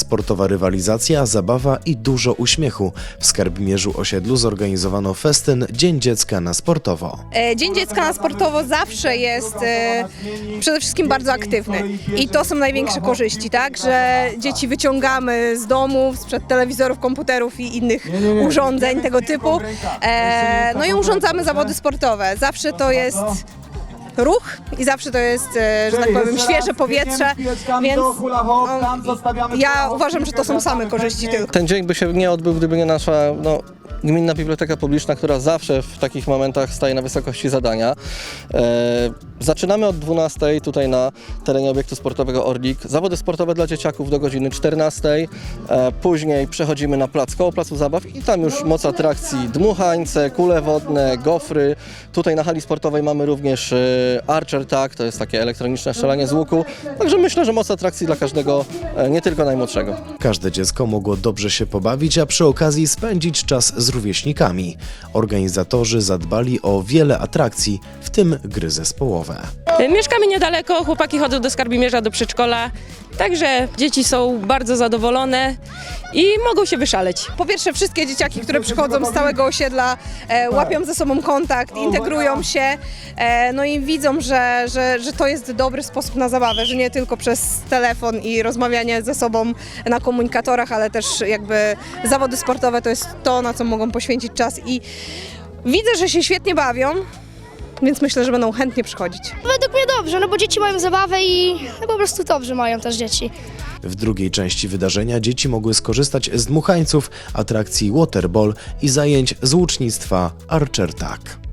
sportowa rywalizacja, zabawa i dużo uśmiechu. W Skarbimierzu osiedlu zorganizowano festyn Dzień Dziecka na sportowo. E, Dzień Dziecka na sportowo zawsze jest e, przede wszystkim bardzo aktywny i to są największe korzyści, tak, że dzieci wyciągamy z domów, sprzed telewizorów, komputerów i innych urządzeń tego typu, e, no i urządzamy zawody sportowe. Zawsze to jest ruch i zawsze to jest, e, że tak powiem, świeże powietrze, więc no, ja uważam, że to są same korzyści tylko. Ten dzień by się nie odbył, gdyby nie nasza no, gminna biblioteka publiczna, która zawsze w takich momentach staje na wysokości zadania. E, zaczynamy od 12 tutaj na terenie obiektu sportowego Orlik. Zawody sportowe dla dzieciaków do godziny 14. E, później przechodzimy na plac koło placu zabaw i tam już moc atrakcji dmuchańce, kule wodne, gofry. Tutaj na hali sportowej mamy również e, Archer Tag, to jest takie elektroniczne strzelanie z łuku. Także myślę, że moc atrakcji dla każdego, e, nie tylko najmłodszego. Każde dziecko mogło dobrze się pobawić, a przy okazji spędzić czas z rówieśnikami. Organizatorzy zadbali o wiele atrakcji, w tym gry zespołowe. Mieszkamy niedaleko, chłopaki chodzą do Skarbimierza, do przedszkola, także dzieci są bardzo zadowolone i mogą się wyszaleć. Po pierwsze, wszystkie dzieciaki, które przychodzą z całego osiedla, e, łapią ze sobą kontakt, integrują się, e, no i widzą, że, że, że to jest dobry sposób na zabawę, że nie tylko przez telefon i rozmawianie ze sobą na komunikatorach, ale też jakby zawody sportowe to jest to, na co mogą poświęcić czas. I widzę, że się świetnie bawią, więc myślę, że będą chętnie przychodzić. Według mnie dobrze, no bo dzieci mają zabawę i no po prostu dobrze mają też dzieci. W drugiej części wydarzenia dzieci mogły skorzystać z dmuchańców, atrakcji waterball i zajęć z łucznictwa Archer Tag.